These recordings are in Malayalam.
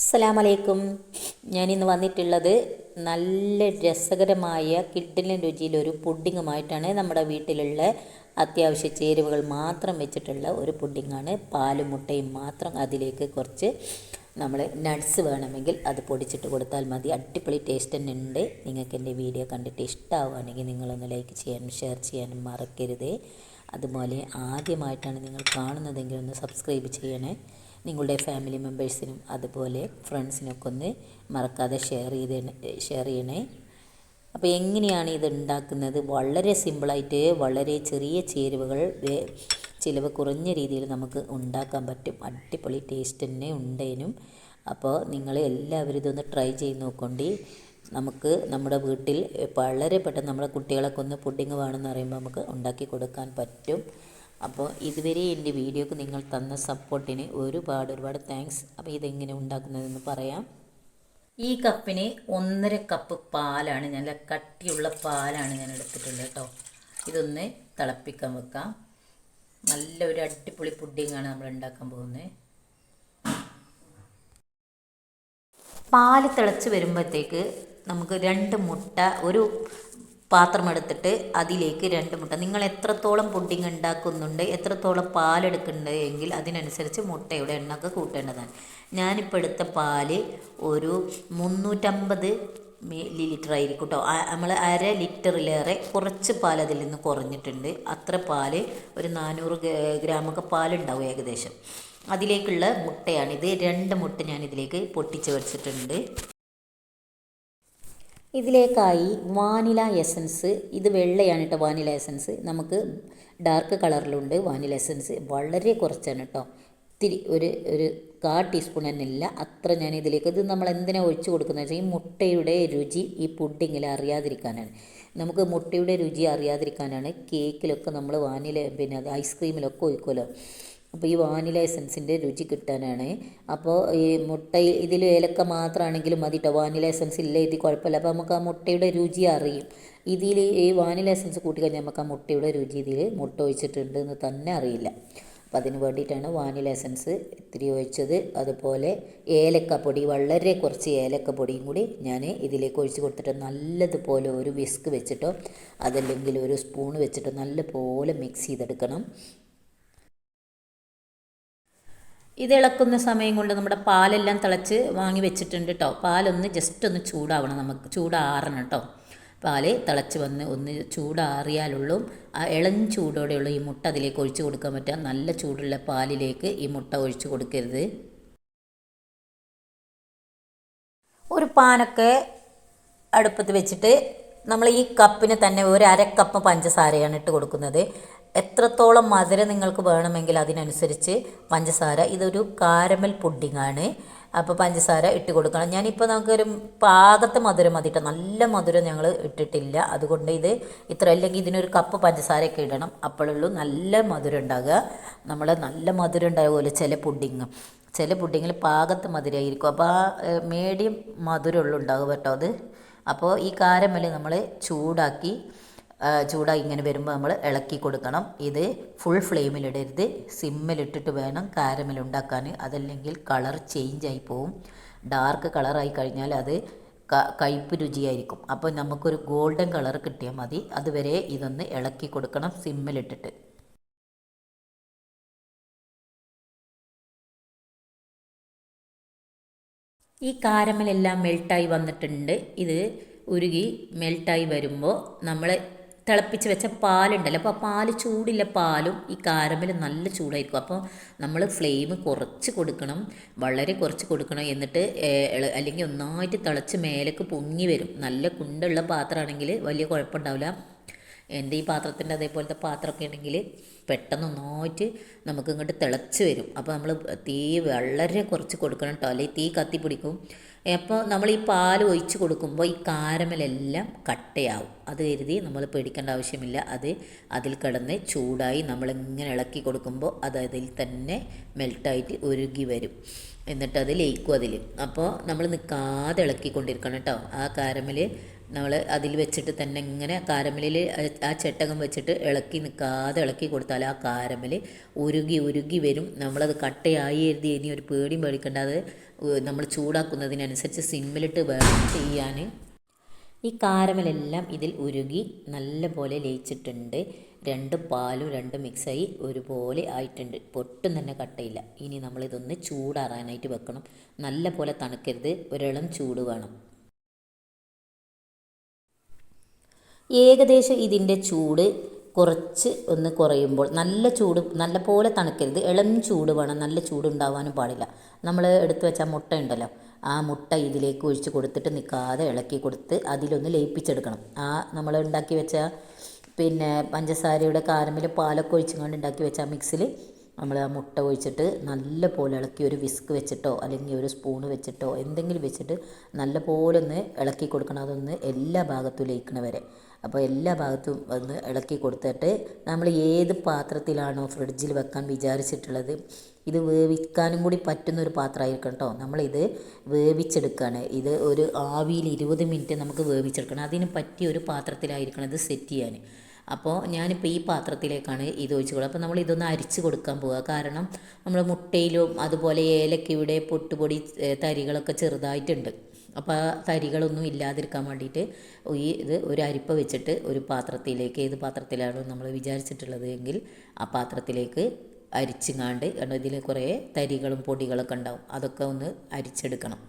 അസ്സലാമലൈക്കും. ഞാനിന്ന് വന്നിട്ടുള്ളത് നല്ല രസകരമായ കിഡിലിൻ രുചിയിലൊരു പുഡിങ്ങുമായിട്ടാണ് നമ്മുടെ വീട്ടിലുള്ള അത്യാവശ്യ ചേരുവകൾ മാത്രം വെച്ചിട്ടുള്ള ഒരു പുഡിങ്ങാണ്. പാലും മുട്ടയും മാത്രം അതിലേക്ക് കുറച്ച് നമ്മൾ നട്ട്സ് വേണമെങ്കിൽ അത് പൊടിച്ചിട്ട് കൊടുത്താൽ മതി. അടിപൊളി ടേസ്റ്റ് തന്നെ ഉണ്ട്. നിങ്ങൾക്ക് എന്റെ വീഡിയോ കണ്ടിട്ട് ഇഷ്ടമാവുകയാണെങ്കിൽ നിങ്ങളൊന്ന് ലൈക്ക് ചെയ്യാനും ഷെയർ ചെയ്യാനും മറക്കരുത്. അതുപോലെ ആദ്യമായിട്ടാണ് നിങ്ങൾ കാണുന്നതെങ്കിൽ ഒന്ന് സബ്സ്ക്രൈബ് ചെയ്യണേ. നിങ്ങളുടെ ഫാമിലി മെമ്പേഴ്സിനും അതുപോലെ ഫ്രണ്ട്സിനൊക്കെ ഒന്ന് മറക്കാതെ ഷെയർ ചെയ്ത് ഷെയർ ചെയ്യണേ. അപ്പോൾ എങ്ങനെയാണ് ഇത് ഉണ്ടാക്കുന്നത്? വളരെ സിമ്പിളായിട്ട് വളരെ ചെറിയ ചേരുവകൾ ചിലവ് കുറഞ്ഞ രീതിയിൽ നമുക്ക് ഉണ്ടാക്കാൻ പറ്റും. അടിപൊളി ടേസ്റ്റ് തന്നെ ഉണ്ടേനും. അപ്പോൾ നിങ്ങൾ എല്ലാവരും ഇതൊന്ന് ട്രൈ ചെയ്ത് നോക്കൊണ്ടി. നമുക്ക് നമ്മുടെ വീട്ടിൽ വളരെ പെട്ടെന്ന് നമ്മുടെ കുട്ടികളൊക്കെ ഒന്ന് പുഡിങ് വേണമെന്ന് പറയുമ്പോൾ നമുക്ക് ഉണ്ടാക്കി കൊടുക്കാൻ പറ്റും. അപ്പോൾ ഇതുവരെ എന്റെ വീഡിയോക്ക് നിങ്ങൾ തന്ന സപ്പോർട്ടിന് ഒരുപാട് ഒരുപാട് താങ്ക്സ്. അപ്പോൾ ഇതെങ്ങനെ ഉണ്ടാക്കുന്നതെന്ന് പറയാം. ഈ കപ്പിന് ഒന്നര കപ്പ് പാലാണ് ഞാൻ കട്ടിയുള്ള പാലാണ് ഞാൻ എടുത്തിട്ടുള്ളത് കേട്ടോ. ഇതൊന്ന് തിളപ്പിക്കാൻ വെക്കാം. നല്ല ഒരു അടിപൊളി പുഡിങ്ങാണ് നമ്മൾ ഉണ്ടാക്കാൻ പോകുന്നത്. പാൽ തിളച്ച് വരുമ്പോഴത്തേക്ക് നമുക്ക് രണ്ട് മുട്ട ഒരു പാത്രം എടുത്തിട്ട് അതിലേക്ക് രണ്ട് മുട്ട. നിങ്ങൾ എത്രത്തോളം പുഡിങ് ഉണ്ടാക്കുന്നുണ്ട് എത്രത്തോളം പാലെടുക്കുന്നുണ്ട് എങ്കിൽ അതിനനുസരിച്ച് മുട്ടയുടെ എണ്ണമൊക്കെ കൂട്ടേണ്ടതാണ്. ഞാനിപ്പോൾ എടുത്ത പാൽ ഒരു മുന്നൂറ്റമ്പത് ലിറ്റർ ആയിരിക്കും കേട്ടോ. നമ്മൾ അര ലിറ്ററിലേറെ കുറച്ച് പാൽ അതിൽ നിന്ന് കുറഞ്ഞിട്ടുണ്ട്. അത്ര പാൽ ഒരു നാനൂറ് ഗ്രാമൊക്കെ പാലുണ്ടാവും ഏകദേശം. അതിലേക്കുള്ള മുട്ടയാണിത് രണ്ട് മുട്ട ഞാൻ ഇതിലേക്ക് പൊട്ടിച്ച് വെച്ചിട്ടുണ്ട്. ഇതിലേക്കായി വാനില എസൻസ് ഇത് വെള്ളയാണ് കേട്ടോ വാനില എസൻസ്. നമുക്ക് ഡാർക്ക് കളറിലുണ്ട് വാനില എസൻസ്. വളരെ കുറച്ചാണ് കേട്ടോ ഇത്തിരി ഒരു ഒരു കാ ടീസ്പൂൺ തന്നെ ഇല്ല. അത്ര ഞാൻ ഇതിലേക്ക് ഇത് നമ്മൾ എന്തിനാണ് ഒഴിച്ചു കൊടുക്കുന്നത് വെച്ചാൽ ഈ മുട്ടയുടെ രുചി ഈ പുഡിങ്ങിൽ അറിയാതിരിക്കാനാണ്. നമുക്ക് മുട്ടയുടെ രുചി അറിയാതിരിക്കാനാണ് കേക്കിലൊക്കെ നമ്മൾ വാനില പിന്നെ ഐസ്ക്രീമിലൊക്കെ ഒഴിക്കുമല്ലോ. അപ്പോൾ ഈ വാനില എസൻസിന്റെ രുചി കിട്ടാനാണ്. അപ്പോൾ ഈ മുട്ട ഇതിൽ ഏലക്ക മാത്രമാണെങ്കിലും മതി കേട്ടോ വാനില എസൻസ് ഇല്ല ഇതിൽ കുഴപ്പമില്ല അപ്പോൾ നമുക്ക് ആ മുട്ടയുടെ രുചി അറിയും. ഇതിൽ ഈ വാനില എസൻസ് കൂട്ടിക്കഴിഞ്ഞാൽ നമുക്ക് ആ മുട്ടയുടെ രുചി ഇതിൽ മുട്ട ഒഴിച്ചിട്ടുണ്ട് എന്ന് തന്നെ അറിയില്ല. അപ്പം അതിന് വേണ്ടിയിട്ടാണ് വാനില എസൻസ് ഇത്തിരി ഒഴിച്ചത്. അതുപോലെ ഏലക്കപ്പൊടി വളരെ കുറച്ച് ഏലക്കപ്പൊടിയും കൂടി ഞാൻ ഇതിലേക്ക് ഒഴിച്ച് കൊടുത്തിട്ട് നല്ലതുപോലെ ഒരു വിസ്ക് വെച്ചിട്ടോ അതല്ലെങ്കിൽ ഒരു സ്പൂൺ വെച്ചിട്ടോ നല്ലപോലെ മിക്സ് ചെയ്തെടുക്കണം. ഇത് ഇളക്കുന്ന സമയം കൊണ്ട് നമ്മുടെ പാലെല്ലാം തിളച്ച് വാങ്ങി വെച്ചിട്ടുണ്ട് കേട്ടോ പാലൊന്ന് ജസ്റ്റ് ഒന്ന് ചൂടാവണം നമുക്ക്. ചൂടാറണം കേട്ടോ പാൽ തിളച്ച് വന്ന് ഒന്ന് ചൂടാറിയാലുള്ളൂ. ആ ഇളം ചൂടോടെയുള്ള ഈ മുട്ട അതിലേക്ക് ഒഴിച്ചു കൊടുക്കാൻ പറ്റുക. നല്ല ചൂടുള്ള പാലിലേക്ക് ഈ മുട്ട ഒഴിച്ചു കൊടുക്കരുത്. ഒരു പാനൊക്കെ അടുപ്പത്ത് വെച്ചിട്ട് നമ്മൾ ഈ കപ്പിന് തന്നെ ഒരു അര കപ്പ് പഞ്ചസാരയാണ് ഇട്ട് കൊടുക്കുന്നത്. എത്രത്തോളം മധുരം നിങ്ങൾക്ക് വേണമെങ്കിൽ അതിനനുസരിച്ച് പഞ്ചസാര ഇതൊരു കാരമൽ പുഡിങ്ങാണ്. അപ്പോൾ പഞ്ചസാര ഇട്ട് കൊടുക്കണം. ഞാനിപ്പോൾ നമുക്കൊരു പാകത്തെ മധുരം മതിയിട്ട് നല്ല മധുരം ഞങ്ങൾ ഇട്ടിട്ടില്ല. അതുകൊണ്ട് ഇത് ഇത്ര അല്ലെങ്കിൽ ഇതിനൊരു കപ്പ് പഞ്ചസാരയൊക്കെ ഇടണം. അപ്പോഴുള്ളൂ നല്ല മധുരം ഉണ്ടാകുക നമ്മൾ നല്ല മധുരം ഉണ്ടാകുമല്ലോ ചില പുഡിങ്. ചില പുഡിങ്ങിൽ പാകത്തെ മധുരമായിരിക്കും അപ്പോൾ ആ മീഡിയം മധുരമുള്ളൂ ഉണ്ടാകും കേട്ടോ അത്. അപ്പോൾ ഈ കാരമൽ നമ്മൾ ചൂടാക്കി ചൂടായി ഇങ്ങനെ വരുമ്പോൾ നമ്മൾ ഇളക്കി കൊടുക്കണം. ഇത് ഫുൾ ഫ്ലെയിമിലിടരുത് സിമ്മിലിട്ടിട്ട് വേണം കാരമൽ ഉണ്ടാക്കാൻ അതല്ലെങ്കിൽ കളർ ചേഞ്ച് ആയി പോവും. ഡാർക്ക് കളറായി കഴിഞ്ഞാൽ അത് ക- കയ്പ്പ് രുചിയായിരിക്കും. അപ്പോൾ നമുക്കൊരു ഗോൾഡൻ കളർ കിട്ടിയാൽ മതി. അതുവരെ ഇതൊന്ന് ഇളക്കി കൊടുക്കണം സിമ്മിലിട്ടിട്ട് ഈ കാരമലെല്ലാം മെൽട്ടായി വന്നിട്ടുണ്ട്. ഇത് ഉരുകി മെൽട്ടായി വരുമ്പോൾ നമ്മൾ തിളപ്പിച്ച് വെച്ച പാലുണ്ടല്ലോ. അപ്പോൾ ആ പാൽ ചൂടില്ല പാലും ഈ കാരമൽ നല്ല ചൂടായിരിക്കും. അപ്പോൾ നമ്മൾ ഫ്ലെയിം കുറച്ച് കൊടുക്കണം വളരെ കുറച്ച് കൊടുക്കണം എന്നിട്ട് അല്ലെങ്കിൽ ഒന്നായിട്ട് തിളച്ച് മേലേക്ക് പൊങ്ങി വരും. നല്ല കുണ്ടുള്ള പാത്രമാണെങ്കിൽ വലിയ കുഴപ്പമുണ്ടാവില്ല. എന്റെ ഈ പാത്രത്തിന്റെ അതേപോലത്തെ പാത്രമൊക്കെ ഉണ്ടെങ്കിൽ പെട്ടെന്ന് ഒന്നായിട്ട് നമുക്ക് ഇങ്ങോട്ട് തിളച്ച് വരും. അപ്പോൾ നമ്മൾ തീ വളരെ കുറച്ച് കൊടുക്കണം കേട്ടോ. അല്ലെങ്കിൽ തീ കത്തി പിടിക്കും. അപ്പോൾ നമ്മൾ ഈ പാൽ ഒഴിച്ച് കൊടുക്കുമ്പോൾ ഈ കാരമലെല്ലാം കട്ടയാവും. അത് കരുതി നമ്മൾ പേടിക്കേണ്ട ആവശ്യമില്ല. അത് അതിൽ കിടന്ന് ചൂടായി നമ്മളിങ്ങനെ ഇളക്കി കൊടുക്കുമ്പോൾ അത് അതിൽ തന്നെ മെൽട്ടായിട്ട് ഉരുകി വരും. എന്നിട്ട് അത് ലയിക്കും അതിൽ. അപ്പോൾ നമ്മൾ നിൽക്കാതെ ഇളക്കിക്കൊണ്ടിരിക്കണം കേട്ടോ. ആ കാരമൽ നമ്മൾ അതിൽ വെച്ചിട്ട് തന്നെ ഇങ്ങനെ കാരമലിൽ ആ ചട്ടകം വെച്ചിട്ട് ഇളക്കി നിൽക്കാതെ ഇളക്കി കൊടുത്താൽ ആ കാരമൽ ഉരുകി ഉരുകി വരും. നമ്മളത് കട്ടയായി എഴുതി ഇനി ഒരു പേടിയും പേടിക്കേണ്ട. അത് നമ്മൾ ചൂടാക്കുന്നതിനനുസരിച്ച് സിമ്മിലിട്ട് വേണം ചെയ്യാൻ. ഈ കാരമലെല്ലാം ഇതിൽ ഉരുകി നല്ലപോലെ ലയിച്ചിട്ടുണ്ട്. രണ്ട് പാലും രണ്ട് മിക്സായി ഒരുപോലെ ആയിട്ടുണ്ട്. പൊട്ടും തന്നെ കട്ടയില്ല. ഇനി നമ്മളിതൊന്ന് ചൂടാറാനായിട്ട് വെക്കണം. നല്ല പോലെ തണുക്കരുത്. ഒരിളം ചൂട് വേണം. ഏകദേശം ഇതിന്റെ ചൂട് കുറച്ച് ഒന്ന് കുറയുമ്പോൾ നല്ല ചൂട് നല്ല പോലെ തണുക്കരുത്. ഇളം ചൂട് വേണം. നല്ല ചൂട് ഉണ്ടാവാനും പാടില്ല. നമ്മൾ എടുത്തു വെച്ച മുട്ട ഉണ്ടല്ലോ ആ മുട്ട ഇതിലേക്ക് ഒഴിച്ച് കൊടുത്തിട്ട് നിൽക്കാതെ ഇളക്കി കൊടുത്ത് അതിലൊന്ന് ലയിപ്പിച്ചെടുക്കണം. ആ നമ്മൾ ഉണ്ടാക്കി വെച്ച പിന്നെ പഞ്ചസാരയുടെ കാരമിൽ പാലൊക്കെ ഒഴിച്ചുകൊണ്ട് ഉണ്ടാക്കി വെച്ച മിക്സിൽ നമ്മൾ ആ മുട്ട ഒഴിച്ചിട്ട് നല്ല പോലെ ഇളക്കി ഒരു വിസ്ക് വെച്ചിട്ടോ അല്ലെങ്കിൽ ഒരു സ്പൂൺ വെച്ചിട്ടോ എന്തെങ്കിലും വെച്ചിട്ട് നല്ല പോലെ ഒന്ന് ഇളക്കി കൊടുക്കണം. അതൊന്ന് എല്ലാ ഭാഗത്തും ലയിക്കണ വരെ. അപ്പോൾ എല്ലാ ഭാഗത്തും ഒന്ന് ഇളക്കി കൊടുത്തിട്ട് നമ്മൾ ഏത് പാത്രത്തിലാണോ ഫ്രിഡ്ജിൽ വെക്കാൻ വിചാരിച്ചിട്ടുള്ളത് ഇത് വേവിക്കാനും കൂടി പറ്റുന്ന ഒരു പാത്രമായിരിക്കണം കേട്ടോ. നമ്മളിത് വേവിച്ചെടുക്കുകയാണ്. ഇത് ഒരു ആവിയിൽ ഇരുപത് മിനിറ്റ് നമുക്ക് വേവിച്ചെടുക്കണം. അതിന് പറ്റിയ ഒരു പാത്രത്തിലായിരിക്കണം ഇത് സെറ്റ് ചെയ്യാൻ. അപ്പോൾ ഞാനിപ്പോൾ ഈ പാത്രത്തിലേക്കാണ് ഇത് ഒഴിച്ച് കൊടുക്കുക. അപ്പോൾ നമ്മൾ ഇതൊന്ന് അരിച്ച് കൊടുക്കാൻ പോവുക. കാരണം നമ്മൾ മുട്ടയിലും അതുപോലെ ഏലക്കയുടെ പൊട്ടുപൊടി തരികളൊക്കെ ചെറുതായിട്ടുണ്ട്. അപ്പോൾ ആ തരികളൊന്നും ഇല്ലാതിരിക്കാൻ വേണ്ടിയിട്ട് ഈ ഇത് ഒരു അരിപ്പ വെച്ചിട്ട് ഒരു പാത്രത്തിലേക്ക് ഏത് പാത്രത്തിലാണോ നമ്മൾ വിചാരിച്ചിട്ടുള്ളത് എങ്കിൽ ആ പാത്രത്തിലേക്ക് അരിച്ചുങ്ങാണ്ട് കാരണം ഇതിൽ കുറേ തരികളും പൊടികളൊക്കെ ഉണ്ടാവും. അതൊക്കെ ഒന്ന് അരിച്ചെടുക്കണം.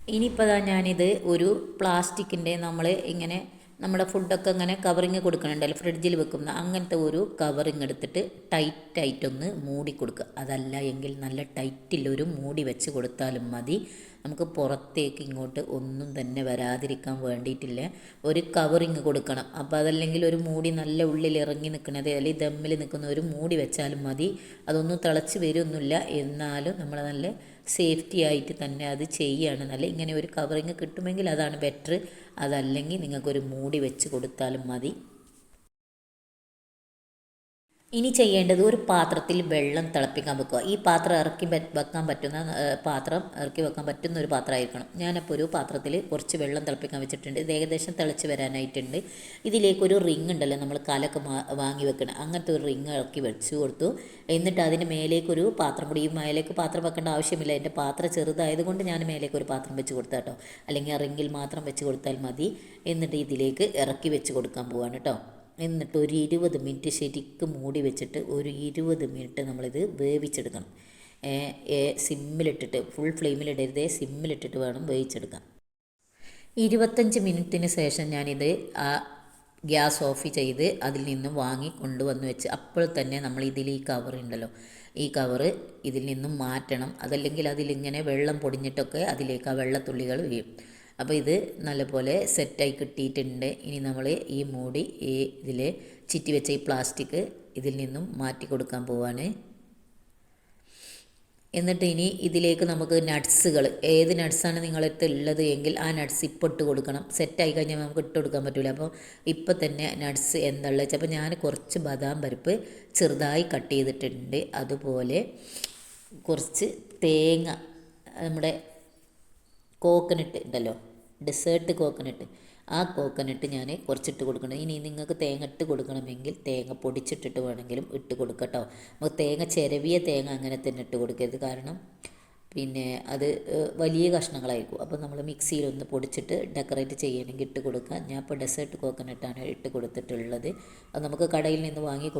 ഇനിയിപ്പോൾ ഞാനിത് ഒരു പ്ലാസ്റ്റിക്കിന്റെ നമ്മൾ ഇങ്ങനെ നമ്മുടെ ഫുഡൊക്കെ അങ്ങനെ കവറിങ് കൊടുക്കണുണ്ടല്ലോ ഫ്രിഡ്ജിൽ വെക്കുന്ന അങ്ങനത്തെ ഒരു കവറിങ് എടുത്തിട്ട് ടൈറ്റായിട്ടൊന്ന് മൂടി കൊടുക്കുക. അതല്ല എങ്കിൽ നല്ല ടൈറ്റിലൊരു മൂടി വെച്ച് കൊടുത്താലും മതി. നമുക്ക് പുറത്തേക്ക് ഇങ്ങോട്ട് ഒന്നും തന്നെ വരാതിരിക്കാൻ വേണ്ടിയിട്ടില്ല. ഒരു കവറിങ് കൊടുക്കണം. അപ്പോൾ അതല്ലെങ്കിൽ ഒരു മൂടി നല്ല ഉള്ളിൽ ഇറങ്ങി നിൽക്കുന്നത് അല്ലെങ്കിൽ ദമ്മിൽ നിൽക്കുന്ന ഒരു മൂടി വെച്ചാലും മതി. അതൊന്നും തിളച്ച് വരുമൊന്നുമില്ല. എന്നാലും നമ്മൾ നല്ല സേഫ്റ്റി ആയിട്ട് തന്നെ അത് ചെയ്യുകയാണ് നല്ല ഇങ്ങനെ ഒരു കവറിങ് കിട്ടുമെങ്കിൽ അതാണ് ബെറ്റർ അതല്ലെങ്കിൽ നിങ്ങൾക്കൊരു മൂടി വെച്ച് കൊടുത്താലും മതി. ഇനി ചെയ്യേണ്ടത് ഒരു പാത്രത്തിൽ വെള്ളം തിളപ്പിക്കാൻ വെക്കുക. ഈ പാത്രം ഇറക്കി വെക്കാൻ പറ്റുന്ന പാത്രം ഇറക്കി വെക്കാൻ പറ്റുന്ന ഒരു പാത്രമായിരിക്കണം. ഞാനപ്പോൾ ഒരു പാത്രത്തിൽ കുറച്ച് വെള്ളം തിളപ്പിക്കാൻ വെച്ചിട്ടുണ്ട്. ഇത് ഏകദേശം തിളച്ച് വരാനായിട്ടുണ്ട്. ഇതിലേക്കൊരു റിങ് ഉണ്ടല്ലോ നമ്മൾ കാലൊക്കെ വാങ്ങി വെക്കണം. അങ്ങനത്തെ ഒരു റിങ് ഇറക്കി വെച്ച് കൊടുത്തു. എന്നിട്ട് അതിന് മേലേക്കൊരു പാത്രം കൂടി ഈ മേലേക്ക് പാത്രം വെക്കേണ്ട ആവശ്യമില്ല. എന്റെ പാത്രം ചെറുതായതുകൊണ്ട് ഞാൻ മേലേക്ക് ഒരു പാത്രം വെച്ച് കൊടുത്താൽ കേട്ടോ അല്ലെങ്കിൽ ആ റിങ്ങിൽ മാത്രം വെച്ച് കൊടുത്താൽ മതി. എന്നിട്ട് ഇതിലേക്ക് ഇറക്കി വെച്ച് കൊടുക്കാൻ പോവാണ് കേട്ടോ എന്നിട്ട് ഒരു ഇരുപത് മിനിറ്റ് ശരിക്കും മൂടി വെച്ചിട്ട് ഒരു ഇരുപത് മിനിറ്റ് നമ്മളിത് വേവിച്ചെടുക്കണം. സിമ്മിലിട്ടിട്ട് ഫുൾ ഫ്ലെയിമിലിടരുതേ സിമ്മിലിട്ടിട്ട് വേണം വേവിച്ചെടുക്കാൻ. ഇരുപത്തഞ്ച് മിനിറ്റിന് ശേഷം ഞാനിത് ആ ഗ്യാസ് ഓഫ് ചെയ്ത് അതിൽ നിന്ന് വാങ്ങി കൊണ്ടുവന്ന് വെച്ച് അപ്പോൾ തന്നെ നമ്മൾ ഇതിൽ ഈ കവർ ഉണ്ടല്ലോ. ഈ കവർ ഇതിൽ നിന്നും മാറ്റണം. അതല്ലെങ്കിൽ അതിലിങ്ങനെ വെള്ളം പൊടിഞ്ഞിട്ടൊക്കെ അതിലേക്ക് ആ വെള്ളത്തുള്ളികൾ വീഴും. അപ്പോൾ ഇത് നല്ലപോലെ സെറ്റായി കിട്ടിയിട്ടുണ്ട്. ഇനി നമ്മൾ ഈ മൂടി ഈ ഇതിൽ ചുറ്റി വെച്ച ഈ പ്ലാസ്റ്റിക് ഇതിൽ നിന്നും മാറ്റി കൊടുക്കാൻ പോവാണ്. എന്നിട്ട് ഇനി ഇതിലേക്ക് നമുക്ക് നട്ട്സുകൾ ഏത് നട്ട്സാണ് നിങ്ങളടുത്ത് ഉള്ളത് എങ്കിൽ ആ നട്ട്സ് ഇപ്പോൾ ഇട്ട് കൊടുക്കണം. സെറ്റായി കഴിഞ്ഞാൽ നമുക്ക് ഇട്ട് കൊടുക്കാൻ പറ്റില്ല അപ്പോൾ ഇപ്പോൾ തന്നെ നട്ട്സ് എന്താണെന്ന് വെച്ചാൽ അപ്പോൾ ഞാൻ കുറച്ച് ബദാം പരിപ്പ് ചെറുതായി കട്ട് ചെയ്തിട്ടുണ്ട്. അതുപോലെ കുറച്ച് തേങ്ങ നമ്മുടെ കോക്കനട്ട് ഉണ്ടല്ലോ. ഡെസേർട്ട് കോക്കനട്ട് ആ കോക്കനട്ട് ഞാൻ കുറച്ചിട്ട് കൊടുക്കണം. ഇനി നിങ്ങൾക്ക് തേങ്ങ ഇട്ട് കൊടുക്കണമെങ്കിൽ തേങ്ങ പൊടിച്ചിട്ടിട്ട് വേണമെങ്കിലും ഇട്ട് കൊടുക്കട്ടോ. നമുക്ക് തേങ്ങ ചിരവിയ തേങ്ങ അങ്ങനെ തന്നെ ഇട്ട് കൊടുക്കരുത്. കാരണം പിന്നെ അത് വലിയ കഷ്ണങ്ങളായിരിക്കും. അപ്പോൾ നമ്മൾ മിക്സിയിലൊന്ന് പൊടിച്ചിട്ട് ഡെക്കറേറ്റ് ചെയ്യണമെങ്കിൽ ഇട്ട് കൊടുക്കുക. ഞാൻ ഇപ്പോൾ ഡെസേർട്ട് കോക്കനട്ടാണ് ഇട്ട് കൊടുത്തിട്ടുള്ളത്. അത് നമുക്ക് കടയിൽ നിന്ന് വാങ്ങി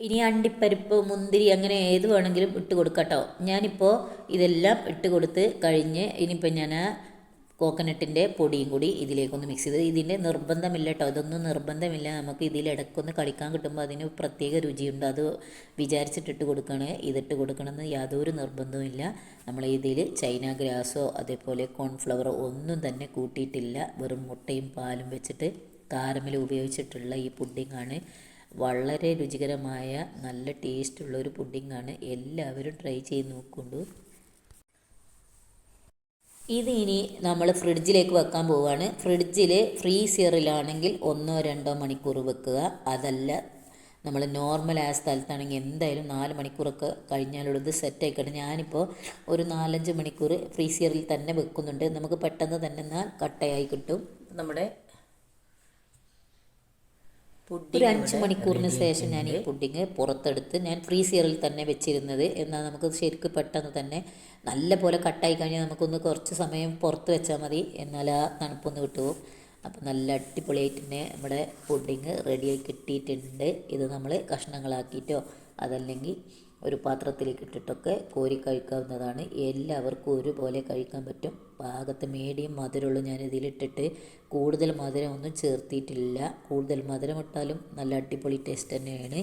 ഇനി അണ്ടിപ്പരിപ്പ് മുന്തിരി അങ്ങനെ ഏത് വേണമെങ്കിലും ഇട്ട് കൊടുക്കട്ടോ. ഞാനിപ്പോൾ ഇതെല്ലാം ഇട്ട് കൊടുത്ത് കഴിഞ്ഞ് ഇനിയിപ്പോൾ ഞാൻ കോക്കനട്ടിന്റെ പൊടിയും കൂടി ഇതിലേക്കൊന്ന് മിക്സ് ചെയ്ത് ഇതിന്റെ നിർബന്ധമില്ല കേട്ടോ ഇതൊന്നും നിർബന്ധമില്ല. നമുക്ക് ഇതിൽ ഇടയ്ക്കൊന്ന് കളിക്കാൻ കിട്ടുമ്പോൾ അതിന് പ്രത്യേക രുചിയുണ്ട്. അത് വിചാരിച്ചിട്ടിട്ട് കൊടുക്കണേ. ഇതിട്ട് കൊടുക്കണമെന്ന് യാതൊരു നിർബന്ധവുമില്ല നമ്മൾ ഇതിൽ ചൈന ഗ്രാസോ അതേപോലെ കോൺഫ്ലവറോ ഒന്നും തന്നെ കൂട്ടിയിട്ടില്ല. വെറും മുട്ടയും പാലും വെച്ചിട്ട് കാരമൽ ഉപയോഗിച്ചിട്ടുള്ള ഈ പുഡിങ്ങാണ് വളരെ രുചികരമായ നല്ല ടേസ്റ്റുള്ള ഒരു പുഡിങ്ങാണ് എല്ലാവരും ട്രൈ ചെയ്ത് നോക്കൊണ്ടു ഇത് ഇനി നമ്മൾ ഫ്രിഡ്ജിലേക്ക് വെക്കാൻ പോവുകയാണ് ഫ്രിഡ്ജിൽ ഫ്രീസറിലാണെങ്കിൽ ഒന്നോ രണ്ടോ മണിക്കൂർ വെക്കുക. അതല്ല നമ്മൾ നോർമൽ ആയ സ്ഥലത്താണെങ്കിൽ എന്തായാലും നാല് മണിക്കൂറൊക്കെ കഴിഞ്ഞാലുള്ളത് സെറ്റ് ആയിക്കട്ടെ. ഞാനിപ്പോൾ ഒരു നാലഞ്ച് മണിക്കൂർ ഫ്രീസറിൽ തന്നെ വെക്കുന്നുണ്ട്. നമുക്ക് പെട്ടെന്ന് തന്നെ എന്നാൽ കട്ടയായി കിട്ടും. നമ്മുടെ ഒരു അഞ്ച് മണിക്കൂറിന് ശേഷം ഞാൻ ഈ പുഡിങ് പുറത്തെടുത്ത് ഞാൻ ഫ്രീസിയറിൽ തന്നെ വെച്ചിരുന്നത്. എന്നാൽ നമുക്ക് ശരിക്കും പെട്ടെന്ന് തന്നെ നല്ല പോലെ കട്ടായി കഴിഞ്ഞാൽ നമുക്കൊന്ന് കുറച്ച് സമയം പുറത്ത് വെച്ചാൽ മതി. എന്നാൽ ആ തണുപ്പൊന്ന് വിട്ടുപോകും. അപ്പോൾ നല്ല അടിപൊളിയായിട്ട് തന്നെ നമ്മുടെ പുഡിങ് റെഡിയായി കിട്ടിയിട്ടുണ്ട്. ഇത് നമ്മൾ കഷ്ണങ്ങളാക്കിയിട്ടോ അതല്ലെങ്കിൽ ഒരു പാത്രത്തിലേക്ക് ഇട്ടിട്ടൊക്കെ കോരി കഴിക്കാവുന്നതാണ്. എല്ലാവർക്കും ഒരുപോലെ കഴിക്കാൻ പറ്റും. പാകത്ത് മീഡിയം മധുരമുള്ളൂ ഞാൻ ഇതിലിട്ടിട്ട് കൂടുതൽ മധുരമൊന്നും ചേർത്തിയിട്ടില്ല കൂടുതൽ മധുരം ഇട്ടാലും നല്ല അടിപൊളി ടേസ്റ്റ് തന്നെയാണ്.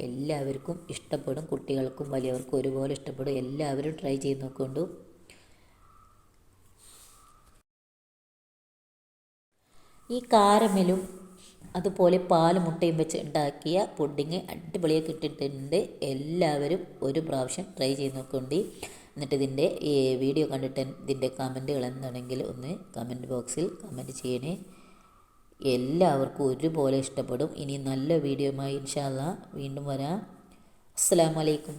എല്ലാവർക്കും ഇഷ്ടപ്പെടും. കുട്ടികൾക്കും വലിയവർക്കും ഒരുപോലെ ഇഷ്ടപ്പെടും. എല്ലാവരും ട്രൈ ചെയ്ത് നോക്കൊണ്ടു. ഈ കാരമലും അതുപോലെ പാൽ മുട്ടയും വെച്ച് ഉണ്ടാക്കിയ പുഡിങ് അടിപൊളിയായി കിട്ടിയിട്ടുണ്ട്. എല്ലാവരും ഒരു പ്രാവശ്യം ട്രൈ ചെയ്ത് നോക്കുന്നുണ്ട്. എന്നിട്ട് ഇതിന്റെ വീഡിയോ കണ്ടിട്ട് ഇതിന്റെ കമന്റുകൾ എന്താണെങ്കിൽ ഒന്ന് കമന്റ് ബോക്സിൽ കമന്റ് ചെയ്യണേ. എല്ലാവർക്കും ഒരുപോലെ ഇഷ്ടപ്പെടും. ഇനി നല്ല വീഡിയോയുമായി ഇൻഷാല്ല വീണ്ടും വരാം. അസ്സാം വലൈക്കും